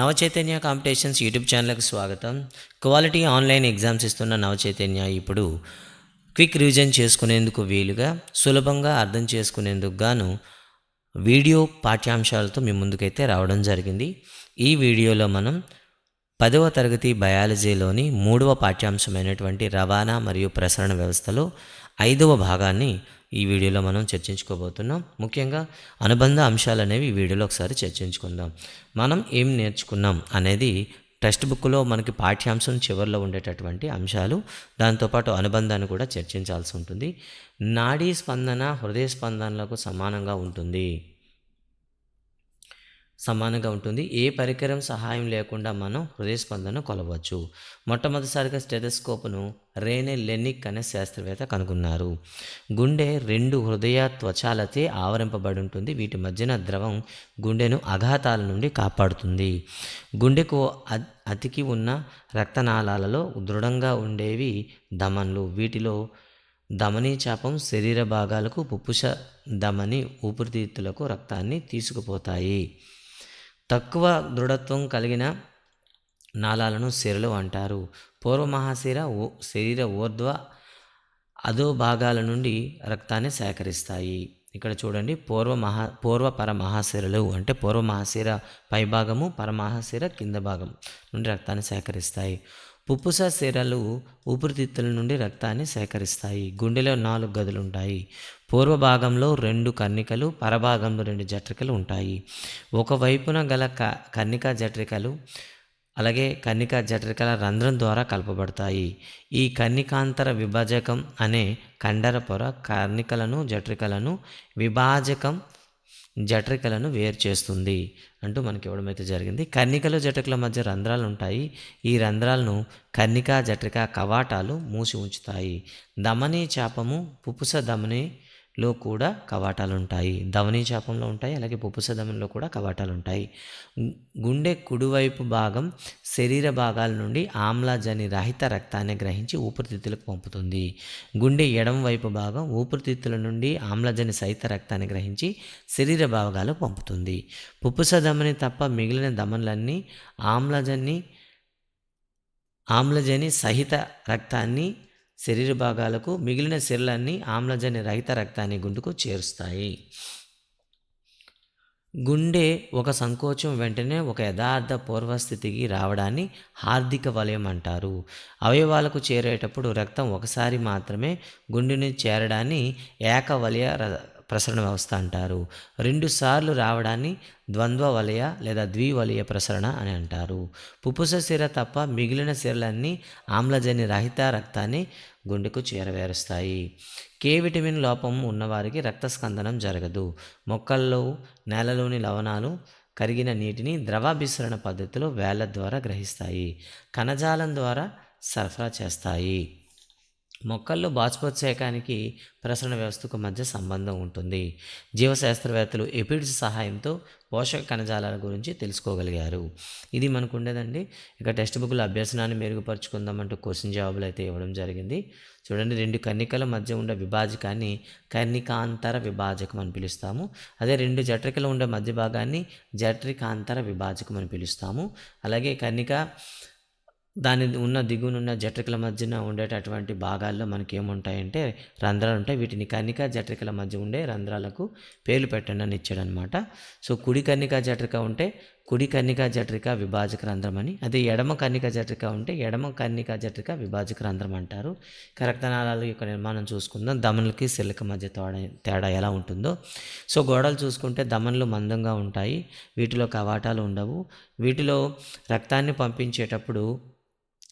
Navachaitanya competitions YouTube ఛానల్కి స్వాగతం. Quality online exams ఇస్తున్న నవచైతన్య ఇప్పుడు క్విక్ రివిజన్ చేసుకునేందుకు వీలుగా సులభంగా అర్థం చేసుకునేందుకు గాను వీడియో పాఠ్యాంశాలతో మీ ముందుకైతే రావడం జరిగింది. ఈ వీడియోలో మనం పదవ తరగతి బయాలజీలోని మూడవ పాఠ్యాంశమైనటువంటి రవాణా మరియు ప్రసరణ వ్యవస్థలో ఐదవ భాగాన్ని ఈ వీడియోలో మనం చర్చించుకోబోతున్నాం. ముఖ్యంగా అనుబంధ అంశాలు అనేవి ఈ వీడియోలో ఒకసారి చర్చించుకుందాం. మనం ఏం నేర్చుకున్నాం అనేది టెక్స్ట్ బుక్లో మనకి పాఠ్యాంశం చివరిలో ఉండేటటువంటి అంశాలు దాంతోపాటు అనుబంధాన్ని కూడా చర్చించాల్సి ఉంటుంది. నాడీ స్పందన హృదయ స్పందనలకు సమానంగా ఉంటుంది. సమానంగా ఉంటుంది. ఏ పరికరం సహాయం లేకుండా మనం హృదయస్పందన కొలవచ్చు. మొట్టమొదటిసారిగా స్టెథోస్కోప్ను రేనే లెనిక్ అనే శాస్త్రవేత్త కనుగొన్నారు. గుండె రెండు హృదయ త్వచాలచే ఆవరింపబడి ఉంటుంది. వీటి మధ్యన ద్రవం గుండెను అఘాతాల నుండి కాపాడుతుంది. గుండెకు అతికి ఉన్న రక్తనాళాలలో దృఢంగా ఉండేవి ధమన్లు వీటిలో ధమనీ చాపం శరీర భాగాలకు పుప్పుష ధమని ఊపిరితిత్తులకు రక్తాన్ని తీసుకుపోతాయి. తక్కువ దృఢత్వం కలిగిన నాళాలను శిరలు అంటారు. పూర్వ మహాశిర ఓ శరీర ఊర్ధ్వ అధో భాగాల నుండి రక్తాన్ని సేకరిస్తాయి. ఇక్కడ చూడండి పూర్వ మహా పూర్వ పరమహాశిరలు అంటే పూర్వ మహాశిర పైభాగము పరమహాశిర కింద భాగం నుండి రక్తాన్ని సేకరిస్తాయి. పుప్పుస సిరలు ఊపిరితిత్తుల నుండి రక్తాన్ని సేకరిస్తాయి. గుండెలో నాలుగు గదులు ఉంటాయి పూర్వ భాగంలో రెండు కన్నికలు పరభాగంలో రెండు జట్రికలు ఉంటాయి. ఒకవైపున గల క కన్నిక జట్రికలు అలాగే కన్నిక జఠరికల రంధ్రం ద్వారా కలపబడతాయి. ఈ కన్నికాంతర విభాజకం అనే కండర పొర కర్ణికలను జఠరికలను విభాజకం జఠరికలను వేరు చేస్తుంది అంటూ మనకి ఇవ్వడం జరిగింది. కన్నికలు జఠరికల మధ్య రంధ్రాలు ఉంటాయి ఈ రంధ్రాలను కర్ణిక జఠరిక కవాటాలు మూసి ఉంచుతాయి. దమనీ చాపము పుపుస లో కూడా కవాటాలు ఉంటాయి ధమనీ చాపంలో ఉంటాయి. అలాగే పుపుస ధమనిలో కూడా కవాటాలు ఉంటాయి గుండె కుడివైపు భాగం శరీర భాగాల నుండి ఆమ్లజని రహిత రక్తాన్ని గ్రహించి ఊపిరితిత్తులకు పంపుతుంది. గుండె ఎడం వైపు భాగం ఊపిరితిత్తుల నుండి ఆమ్లజని సహిత రక్తాన్ని గ్రహించి శరీర భాగాలకు పంపుతుంది. పుప్పుస ధమని తప్ప మిగిలిన ధమనులన్నీ ఆమ్లజని ఆమ్లజని సహిత రక్తాన్ని శరీర భాగాలకు మిగిలిన సిరలన్నీ ఆమ్లజని రహిత రక్తాన్ని గుండెకు చేరుస్తాయి. గుండె ఒక సంకోచం వెంటనే ఒక యథార్థ పూర్వస్థితికి రావడాన్ని హార్దిక వలయం అంటారు. అవయవాలకు చేరేటప్పుడు రక్తం ఒకసారి మాత్రమే గుండెని చేరడాన్ని ఏకవలయ ప్రసరణ వ్యవస్థ అంటారు. రెండుసార్లు రావడాన్ని ద్వంద్వ వలయ లేదా ద్వివలయ ప్రసరణ అని అంటారు. పుపుస సిర తప్ప మిగిలిన సిరలన్నీ ఆమ్లజని రహిత రక్తాన్ని గుండెకు చేరవేరుస్తాయి. కే విటమిన్ లోపం ఉన్నవారికి రక్తస్కందనం జరగదు. మొక్కల్లో నేలలోని లవణాలు కరిగిన నీటిని ద్రవాభిసరణ పద్ధతిలో వేళ్ళ ద్వారా గ్రహిస్తాయి. కణజాలం ద్వారా సరఫరా చేస్తాయి. మొక్కల్లో బాష్పోత్సేకానికి ప్రసరణ వ్యవస్థకు మధ్య సంబంధం ఉంటుంది. జీవశాస్త్రవేత్తలు ఎపిడ్స్ సహాయంతో పోషక కణజాలాల గురించి తెలుసుకోగలిగారు. ఇది మనకు ఉండేదండి. ఇక టెక్స్ట్ బుక్లో అభ్యసనాన్ని మెరుగుపరుచుకుందామంటూ క్వశ్చన్ జవాబులు అయితే ఇవ్వడం జరిగింది. చూడండి రెండు కన్నికల మధ్య ఉండే విభాజకాన్ని కర్ణికాంతర విభాజకం అని పిలుస్తాము. అదే రెండు జట్రికలు ఉండే మధ్య భాగాన్ని జట్రికాంతర విభాజకం అని పిలుస్తాము. అలాగే కన్నిక దాని ఉన్న దిగునున్న జట్రికల మధ్యన ఉండేటటువంటి భాగాల్లో మనకి ఏముంటాయంటే రంధ్రాలు ఉంటాయి వీటిని కన్నిక జట్రికల మధ్య ఉండే రంధ్రాలకు పేర్లు పెట్టండి అని ఇచ్చాడనమాట సో కుడి కన్నిక జట్రిక ఉంటే కుడి కన్నిక జఠరిక విభాజక రంధ్రం అని. అదే ఎడమ కన్నిక జఠరిక ఉంటే ఎడమ కన్నిక జఠరిక విభాజక రంధ్రం అంటారు. కరక్తనాళాల యొక్క నిర్మాణం చూసుకుందాం. దమనులకి సెల్లుకి మధ్య తోడ తేడా ఎలా ఉంటుందో. సో గోడలు చూసుకుంటే దమన్లు మందంగా ఉంటాయి. వీటిలో కవాటాలు ఉండవు. వీటిలో రక్తాన్ని పంపించేటప్పుడు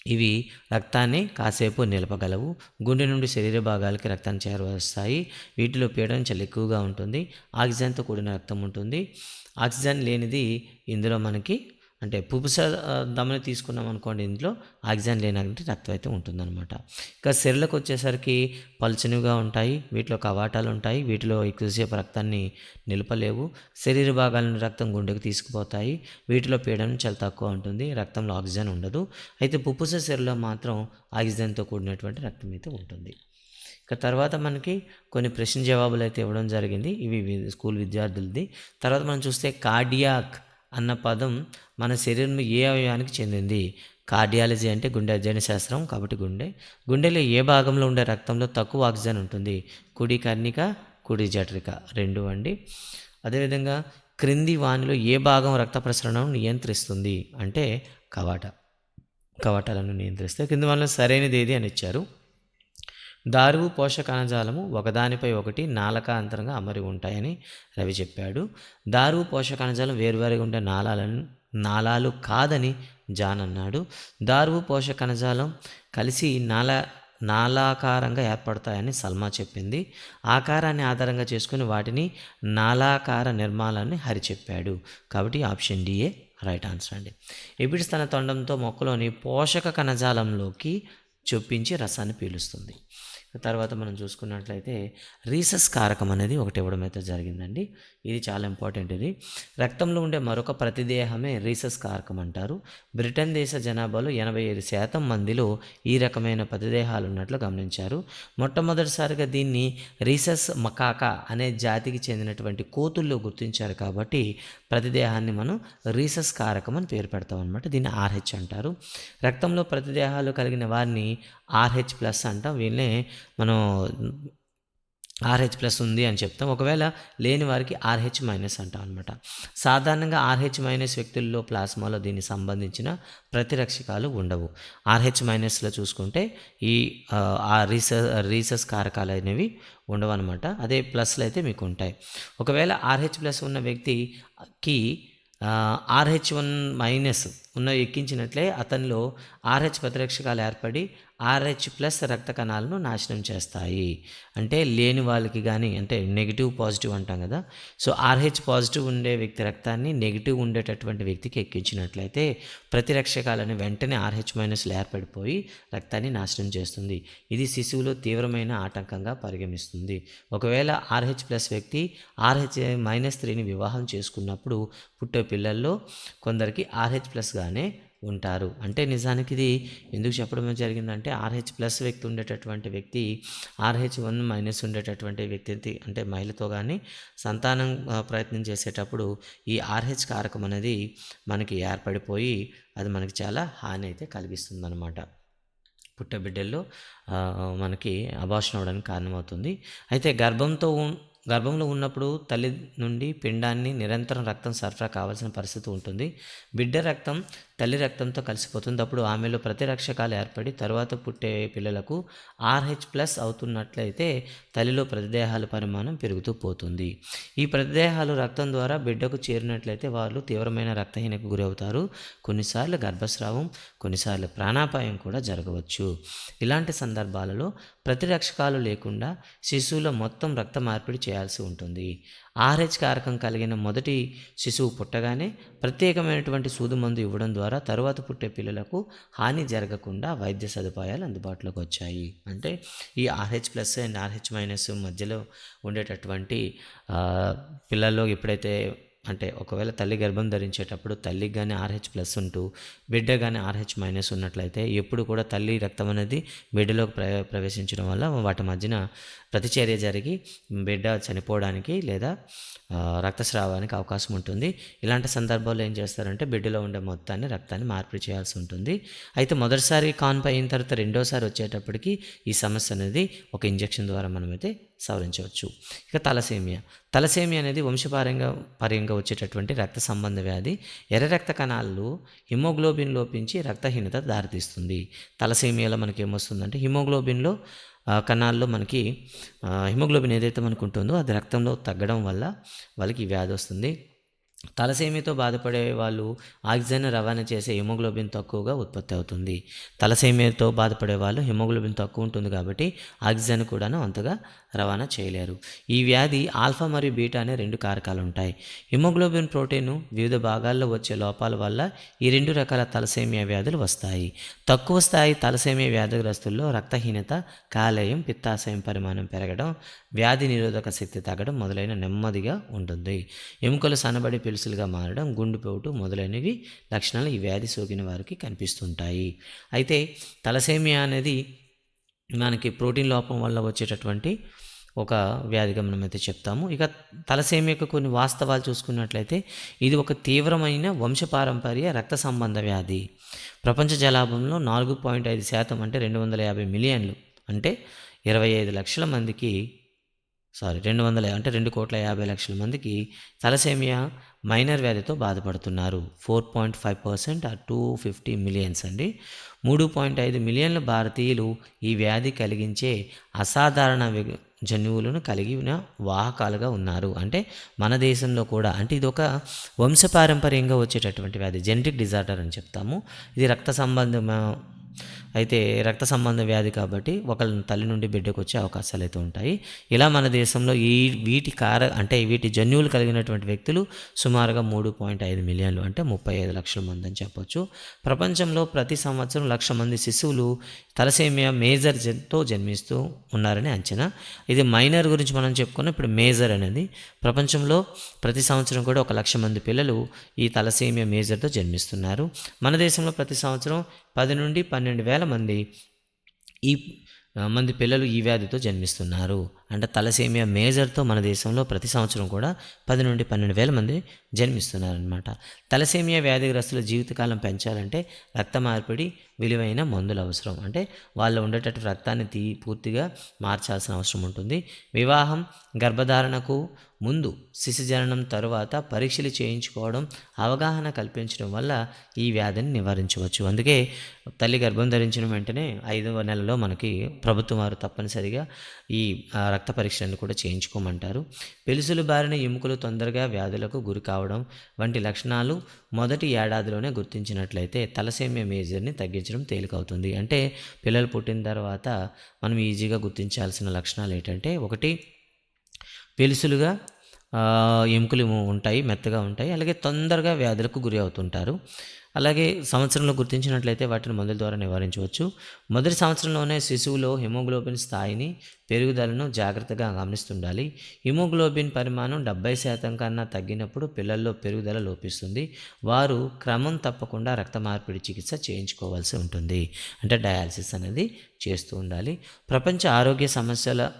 ఇవి రక్తాన్ని కాసేపు నిలపగలవు. గుండె నుండి శరీర భాగాలకి రక్తాన్ని చేరవేస్తాయి. వీటిలో పీడనం చాలా ఎక్కువగా ఉంటుంది. ఆక్సిజన్తో కూడిన రక్తం ఉంటుంది. ఆక్సిజన్ లేనిది ఇందులో మనకి అంటే పుపుస దమని తీసుకున్నాం అనుకోండి ఇందులో ఆక్సిజన్ లేనటువంటి రక్తం అయితే ఉంటుందన్నమాట. ఇక సెర్లకు వచ్చేసరికి పలుచనివిగా ఉంటాయి వీటిలో కవాటాలు ఉంటాయి వీటిలో ఎక్కువసేపు రక్తాన్ని నిలపలేవు. శరీర భాగాలను రక్తం గుండెకు తీసుకుపోతాయి వీటిలో పీడనం చాలా తక్కువ ఉంటుంది రక్తంలో ఆక్సిజన్ ఉండదు. అయితే పుప్పుస సెరలో మాత్రం ఆక్సిజన్తో కూడినటువంటి రక్తం అయితే ఉంటుంది. ఇక తర్వాత మనకి కొన్ని ప్రశ్న జవాబులు అయితే ఇవ్వడం జరిగింది ఇవి స్కూల్ విద్యార్థులది. తర్వాత మనం చూస్తే కార్డియాక్ అన్న పదం మన శరీరం ఏ అవయవానికి చెందింది? కార్డియాలజీ అంటే గుండె అధ్యయన శాస్త్రం కాబట్టి గుండె. గుండెలో ఏ భాగంలో ఉండే రక్తంలో తక్కువ ఆక్సిజన్ ఉంటుంది? కుడి కర్ణిక కుడి జఠరిక రెండు అండి. అదేవిధంగా క్రింది వానిలో ఏ భాగం రక్త ప్రసరణను నియంత్రిస్తుంది? అంటే కవాట. కవాటాలను నియంత్రిస్తే క్రింది వానిలో సరైనది ఏది అని ఇచ్చారు? దారువు పోషక కణజాలము ఒకదానిపై ఒకటి నాలక అంతరంగా అమరి ఉంటాయని రవి చెప్పాడు. దారువు పోషక కణజాలం వేరువేరుగా ఉండే నాళాలను నాళాలు కాదని జాన్ అన్నాడు. దారువు పోషక కణజాలం కలిసి నాళ నాలాకారంగా ఏర్పడతాయని సల్మా చెప్పింది. ఆకారాన్ని ఆధారంగా చేసుకుని వాటిని నాలాకార నిర్మాణాన్ని హరి చెప్పాడు. కాబట్టి ఆప్షన్ డిఏ రైట్ ఆన్సర్ అండి. ఎబిడ్స్ తన తొండంతో మొక్కలోని పోషక కణజాలంలోకి చొప్పించి రసాన్ని పీలుస్తుంది. తర్వాత మనం చూసుకున్నట్లయితే రీసస్ కారకం అనేది ఒకటి ఇవ్వడం అయితే జరిగిందండి. ఇది చాలా ఇంపార్టెంట్ ఇది. రక్తంలో ఉండే మరొక ప్రతిదేహమే రీసస్ కారకం అంటారు. బ్రిటన్ దేశ జనాభాలో ఎనభై ఐదు శాతం మందిలో ఈ రకమైన ప్రతిదేహాలు ఉన్నట్లు గమనించారు. మొట్టమొదటిసారిగా దీన్ని రీసస్ మకాకా అనే జాతికి చెందినటువంటి కోతుల్లో గుర్తించారు కాబట్టి ప్రతిదేహాన్ని మనం రీసస్ కారకం అని పేరు పెడతాం అనమాట దీన్ని ఆర్హెచ్ అంటారు. రక్తంలో ప్రతిదేహాలు కలిగిన వారిని ఆర్హెచ్ ప్లస్ అంటాం. వీళ్ళే మనం ఆర్హెచ్ ప్లస్ ఉంది అని చెప్తాం. ఒకవేళ లేని వారికి ఆర్హెచ్ మైనస్ అంటాం అనమాట సాధారణంగా ఆర్హెచ్ మైనస్ వ్యక్తుల్లో ప్లాస్మాలో దీనికి సంబంధించిన ప్రతిరక్షకాలు ఉండవు. ఆర్హెచ్ మైనస్లో చూసుకుంటే ఈ ఆ రీసస్ రీసెస్ కారకాలు అనేవి ఉండవు అనమాట అదే ప్లస్లు అయితే మీకు ఉంటాయి. ఒకవేళ ఆర్హెచ్ ప్లస్ ఉన్న వ్యక్తికి ఆర్హెచ్ వన్ మైనస్ ఉన్న ఎక్కించినట్లే అతనిలో ఆర్హెచ్ ప్రతిరక్షకాలు ఏర్పడి ఆర్హెచ్ ప్లస్ రక్త కణాలను నాశనం చేస్తాయి. అంటే లేని వాళ్ళకి కానీ అంటే నెగిటివ్ పాజిటివ్ అంటాం కదా. సో ఆర్హెచ్ పాజిటివ్ ఉండే వ్యక్తి రక్తాన్ని నెగిటివ్ ఉండేటటువంటి వ్యక్తికి ఎక్కించినట్లయితే ప్రతిరక్షకాలను వెంటనే ఆర్హెచ్ మైనస్లు ఏర్పడిపోయి రక్తాన్ని నాశనం చేస్తుంది. ఇది శిశువులో తీవ్రమైన ఆటంకంగా పరిగణిస్తుంది. ఒకవేళ ఆర్హెచ్ ప్లస్ వ్యక్తి ఆర్హెచ్ మైనస్ త్రీని వివాహం చేసుకున్నప్పుడు పుట్టే పిల్లల్లో కొందరికి ఆర్హెచ్ ప్లస్ ప్లస్గానే ఉంటారు. అంటే నిజానికి ఇది ఎందుకు చెప్పడం జరిగిందంటే ఆర్హెచ్ ప్లస్ వ్యక్తి ఉండేటటువంటి వ్యక్తి ఆర్హెచ్ వన్ మైనస్ ఉండేటటువంటి వ్యక్తి అంటే మహిళతో కానీ సంతానం ప్రయత్నం చేసేటప్పుడు ఈ ఆర్హెచ్ కారకం అనేది మనకి ఏర్పడిపోయి అది మనకి చాలా హాని అయితే కలిగిస్తుంది అనమాట పుట్టబిడ్డల్లో మనకి అబార్షన్ అవడానికి కారణమవుతుంది. అయితే గర్భంతో గర్భంలో ఉన్నప్పుడు తల్లి నుండి పిండాన్ని నిరంతరం రక్తం సరఫరా కావాల్సిన పరిస్థితి ఉంటుంది. బిడ్డ రక్తం తల్లి రక్తంతో కలిసిపోతుంది అప్పుడు ఆమెలో ప్రతిరక్షకాలు ఏర్పడి తర్వాత పుట్టే పిల్లలకు ఆర్హెచ్ ప్లస్ అవుతున్నట్లయితే తల్లిలో ప్రతిదేహాల పరిమాణం పెరుగుతూ పోతుంది. ఈ ప్రతిదేహాలు రక్తం ద్వారా బిడ్డకు చేరినట్లయితే వాళ్ళు తీవ్రమైన రక్తహీనకు గురవుతారు. కొన్నిసార్లు గర్భస్రావం కొన్నిసార్లు ప్రాణాపాయం కూడా జరగవచ్చు. ఇలాంటి సందర్భాలలో ప్రతిరక్షకాలు లేకుండా శిశువులో మొత్తం రక్త మార్పిడి చేయాల్సి ఉంటుంది. ఆర్హెచ్ కారకం కలిగిన మొదటి శిశువు పుట్టగానే ప్రత్యేకమైనటువంటి సూదు మందు ఇవ్వడం ద్వారా తరువాత పుట్టే పిల్లలకు హాని జరగకుండా వైద్య సదుపాయాలు అందుబాటులోకి వచ్చాయి. అంటే ఈ Rh plus and Rh minus మధ్యలో ఉండేటటువంటి పిల్లల్లో ఎప్పుడైతే అంటే ఒకవేళ తల్లి గర్భం ధరించేటప్పుడు తల్లికి కానీ ఆర్హెచ్ ప్లస్ ఉంటూ బిడ్డ కానీ ఆర్హెచ్ మైనస్ ఉన్నట్లయితే ఎప్పుడు కూడా తల్లి రక్తం అనేది బిడ్డలోకి ప్ర ప్రవేశించడం వల్ల వాటి మధ్యన ప్రతిచర్య జరిగి బిడ్డ చనిపోవడానికి లేదా రక్తస్రావానికి అవకాశం ఉంటుంది. ఇలాంటి సందర్భాల్లో ఏం చేస్తారంటే బిడ్డలో ఉండే మొత్తాన్ని రక్తాన్ని మార్పిడి చేయాల్సి ఉంటుంది. అయితే మొదటిసారి కాన్పై అయిన తర్వాత రెండోసారి వచ్చేటప్పటికి ఈ సమస్య అనేది ఒక ఇంజెక్షన్ ద్వారా మనమైతే సవరించవచ్చు. ఇక తలసేమియా. తలసేమియా అనేది వంశపారంగా పర్యంగా వచ్చేటటువంటి రక్త సంబంధ వ్యాధి. ఎర్ర రక్త కణాలు హిమోగ్లోబిన్ లోపించి రక్తహీనత దారితీస్తుంది. తలసేమియాలో మనకి ఏమొస్తుందంటే హిమోగ్లోబిన్లో కణాల్లో మనకి హిమోగ్లోబిన్ ఏదైతే మనకు ఉంటుందో అది రక్తంలో తగ్గడం వల్ల వాళ్ళకి వ్యాధి వస్తుంది. తలసేమితో బాధపడే వాళ్ళు ఆక్సిజన్ రవాణా చేసే హిమోగ్లోబిన్ తక్కువగా ఉత్పత్తి అవుతుంది. తలసేమితో బాధపడే వాళ్ళు హిమోగ్లోబిన్ తక్కువ ఉంటుంది కాబట్టి ఆక్సిజన్ కూడాను అంతగా రవాణా చేయలేరు. ఈ వ్యాధి ఆల్ఫా మరియు బీటా అనే రెండు కారకాలు ఉంటాయి. హిమోగ్లోబిన్ ప్రోటీన్ వివిధ భాగాల్లో వచ్చే లోపాల వల్ల ఈ రెండు రకాల తలసేమియా వ్యాధులు వస్తాయి. తక్కువ స్థాయి తలసేమియా వ్యాధిగ్రస్తుల్లో రక్తహీనత కాలేయం పిత్తాశయం పరిమాణం పెరగడం వ్యాధి నిరోధక శక్తి తగ్గడం మొదలైన నెమ్మదిగా ఉంటుంది. ఎముకలు సన్నబడి పెలుసులుగా మారడం గుండెపోటు మొదలైనవి లక్షణాలు ఈ వ్యాధి సోకిన వారికి కనిపిస్తుంటాయి. అయితే తలసేమియా అనేది మనకి ప్రోటీన్ లోపం వల్ల వచ్చేటటువంటి ఒక వ్యాధిగా మనమైతే చెప్తాము. ఇక తలసేమి యొక్క కొన్ని వాస్తవాలు చూసుకున్నట్లయితే ఇది ఒక తీవ్రమైన వంశపారంపర్య రక్త సంబంధ వ్యాధి. ప్రపంచ జలాభంలో నాలుగు పాయింట్ ఐదు శాతం అంటే రెండు వందల యాభై మిలియన్లు అంటే ఇరవై ఐదు లక్షల మందికి సారీ రెండు వందల అంటే రెండు కోట్ల యాభై లక్షల మందికి తలసేమియా మైనర్ వ్యాధితో బాధపడుతున్నారు. ఫోర్ పాయింట్ ఫైవ్ పర్సెంట్ ఆ టూ ఫిఫ్టీ మిలియన్స్ అండి. మూడు పాయింట్ ఐదు మిలియన్ల భారతీయులు ఈ వ్యాధి కలిగించే అసాధారణ జన్యువులను కలిగిన వాహకాలుగా ఉన్నారు. అంటే మన దేశంలో కూడా అంటే ఇది ఒక వంశపారంపర్యంగా వచ్చేటటువంటి వ్యాధి జెనెటిక్ డిజార్డర్ అని చెప్తాము. ఇది రక్త సంబంధం అయితే రక్త సంబంధ వ్యాధి కాబట్టి ఒకళ్ళ తల్లి నుండి బిడ్డకు వచ్చే అవకాశాలు అయితే ఉంటాయి. ఇలా మన దేశంలో ఈ వీటి కార అంటే వీటి జన్యువులు కలిగినటువంటి వ్యక్తులు సుమారుగా మూడు పాయింట్ ఐదు మిలియన్లు అంటే ముప్పై ఐదు లక్షల మంది అని చెప్పొచ్చు. ప్రపంచంలో ప్రతి సంవత్సరం లక్ష మంది శిశువులు తలసేమియా మేజర్ జన్తో జన్మిస్తూ ఉన్నారని అంచనా. ఇది మైనర్ గురించి మనం చెప్పుకున్నాం ఇప్పుడు మేజర్ అనేది. ప్రపంచంలో ప్రతి సంవత్సరం కూడా ఒక లక్ష మంది పిల్లలు ఈ తలసేమియా మేజర్తో జన్మిస్తున్నారు. మన దేశంలో ప్రతి సంవత్సరం పది నుండి పన్నెండు వేల మంది ఈ మంది పిల్లలు ఈ వ్యాధితో జన్మిస్తున్నారు. అంటే తలసేమియా మేజర్తో మన దేశంలో ప్రతి సంవత్సరం కూడా పది నుండి పన్నెండు వేల మంది జన్మిస్తున్నారనమాట తలసేమియా వ్యాధిగ్రస్తుల జీవితకాలం పెంచాలంటే రక్త మార్పిడి విలువైన మందులు అవసరం. అంటే వాళ్ళు ఉండేటట్టు రక్తాన్ని తీ పూర్తిగా మార్చాల్సిన అవసరం ఉంటుంది. వివాహం గర్భధారణకు ముందు శిశుజననం తరువాత పరీక్షలు చేయించుకోవడం అవగాహన కల్పించడం వల్ల ఈ వ్యాధిని నివారించవచ్చు. అందుకే తల్లి గర్భం ధరించిన వెంటనే ఐదవ నెలలో మనకి ప్రభుత్వం వారు తప్పనిసరిగా ఈ రక్త పరీక్షలను కూడా చేయించుకోమంటారు. పెలుసులు బారిన ఎముకలు తొందరగా వ్యాధులకు గురి కావడం వంటి లక్షణాలు మొదటి ఏడాదిలోనే గుర్తించినట్లయితే తలసేమియా మేజర్ని తగ్గించడం తేలికవుతుంది. అంటే పిల్లలు పుట్టిన తర్వాత మనం ఈజీగా గుర్తించాల్సిన లక్షణాలు ఏంటంటే ఒకటి పెలుసులుగా ఎముకలు ఉంటాయి మెత్తగా ఉంటాయి అలాగే తొందరగా వ్యాధులకు గురి అవుతుంటారు. అలాగే సంవత్సరంలో గుర్తించినట్లయితే వాటిని మందుల ద్వారా నివారించవచ్చు. మొదటి సంవత్సరంలోనే శిశువులో హిమోగ్లోబిన్ స్థాయిని పెరుగుదలను జాగ్రత్తగా గమనిస్తుండాలి. హిమోగ్లోబిన్ పరిమాణం డెబ్బై శాతం కన్నా తగ్గినప్పుడు పిల్లల్లో పెరుగుదల లోపిస్తుంది. వారు క్రమం తప్పకుండా రక్త మార్పిడి చికిత్స చేయించుకోవాల్సి ఉంటుంది. అంటే డయాలసిస్ అనేది చేస్తూ ఉండాలి. ప్రపంచ ఆరోగ్య సమస్యల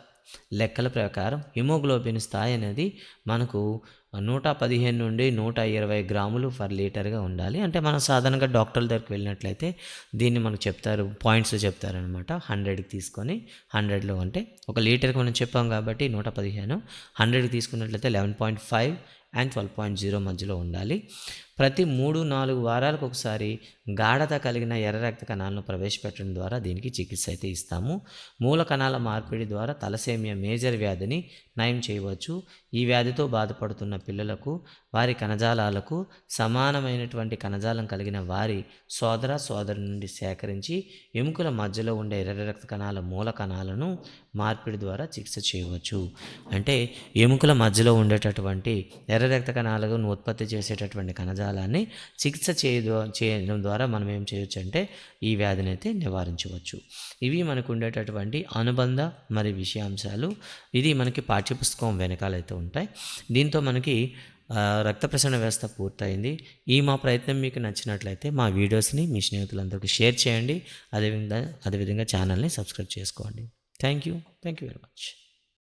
లెక్కల ప్రకారం హిమోగ్లోబిన్ స్థాయి అనేది మనకు నూట పదిహేను నుండి నూట ఇరవై గ్రాములు పర్ లీటర్గా ఉండాలి. అంటే మనం సాధారణంగా డాక్టర్ల దగ్గరికి వెళ్ళినట్లయితే దీన్ని మనకు చెప్తారు పాయింట్స్ చెప్తారనమాట హండ్రెడ్కి తీసుకొని హండ్రెడ్లో అంటే ఒక లీటర్కి మనం చెప్పాం కాబట్టి నూట పదిహేను హండ్రెడ్కి తీసుకున్నట్లయితే eleven point five and twelve point zero మధ్యలో ఉండాలి. ప్రతి మూడు నాలుగు వారాలకు ఒకసారి గాఢత కలిగిన ఎర్ర రక్త కణాలను ప్రవేశపెట్టడం ద్వారా దీనికి చికిత్స అయితే ఇస్తాము. మూల కణాల మార్పిడి ద్వారా తలసేమియా మేజర్ వ్యాధిని నయం చేయవచ్చు. ఈ వ్యాధితో బాధపడుతున్న పిల్లలకు వారి కణజాలాలకు సమానమైనటువంటి కణజాలం కలిగిన వారి సోదర సోదరు నుండి సేకరించి ఎముకల మధ్యలో ఉండే ఎర్ర రక్త కణాల మూల కణాలను మార్పిడి ద్వారా చికిత్స చేయవచ్చు. అంటే ఎముకల మధ్యలో ఉండేటటువంటి ఎర్ర రక్త కణాలను ఉత్పత్తి చేసేటటువంటి కణజాలం కణజాలాన్ని చికిత్స చేయ చేయడం ద్వారా మనం ఏం చేయొచ్చు అంటే ఈ వ్యాధిని అయితే నివారించవచ్చు. ఇవి మనకు ఉండేటటువంటి అనుబంధ మరి విషయాంశాలు. ఇది మనకి పాఠ్యపుస్తకం వెనకాలైతే ఉంటాయి. దీంతో మనకి రక్త ప్రసరణ వ్యవస్థ పూర్తయింది. ఈ మా ప్రయత్నం మీకు నచ్చినట్లయితే మా వీడియోస్ని మీ స్నేహితులందరికీ షేర్ చేయండి. అదేవిధంగా అదేవిధంగా ఛానల్ని సబ్స్క్రైబ్ చేసుకోండి. Thank you. Thank you very much.